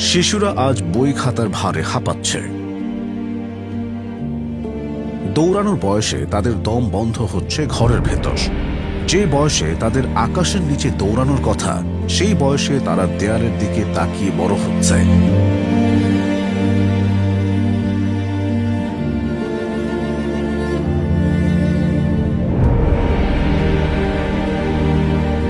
শিশুরা আজ বই খাতার ভারে হাঁপাচ্ছে। দৌড়ানোর বয়সে তাদের দম বন্ধ হচ্ছে ঘরের ভেতর। যে বয়সে তাদের আকাশের নিচে দৌড়ানোর কথা, সেই বয়সে তারা দেয়ালের দিকে তাকিয়ে বড় হচ্ছে।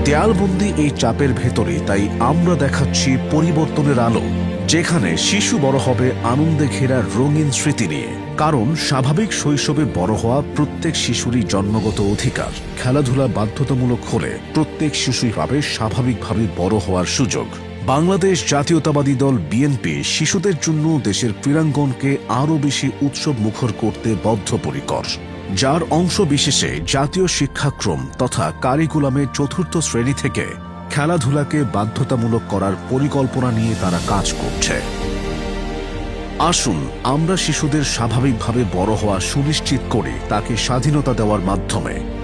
দেয়ালবন্দি এই চাপের ভেতরে, তাই আমরা দেখাচ্ছি পরিবর্তনের আলো। যেখানে শিশু বড় হবে, আনন্দে ঘেরা রঙিন স্মৃতি নিয়ে। কারণ স্বাভাবিক শৈশবে বড় হওয়া প্রত্যেক শিশুরই জন্মগত অধিকার। খেলাধুলা বাধ্যতামূলক হলে প্রত্যেক শিশুই পাবে স্বাভাবিকভাবে বড় হওয়ার সুযোগ। বাংলাদেশ জাতীয়তাবাদী দল বিএনপি শিশুদের জন্য দেশের ক্রীড়াঙ্গনকে আরও বেশি উৎসব মুখর করতে বদ্ধপরিকর। যার অংশ বিশেষে জাতীয় শিক্ষাক্রম তথা কারিকুলামের চতুর্থ শ্রেণি থেকে খেলাধুলাকে বাধ্যতামূলক করার পরিকল্পনা নিয়ে তারা কাজ করছে। আসুন, আমরা শিশুদের স্বাভাবিকভাবে বড় হওয়া সুনিশ্চিত করে তাকে স্বাধীনতা দেওয়ার মাধ্যমে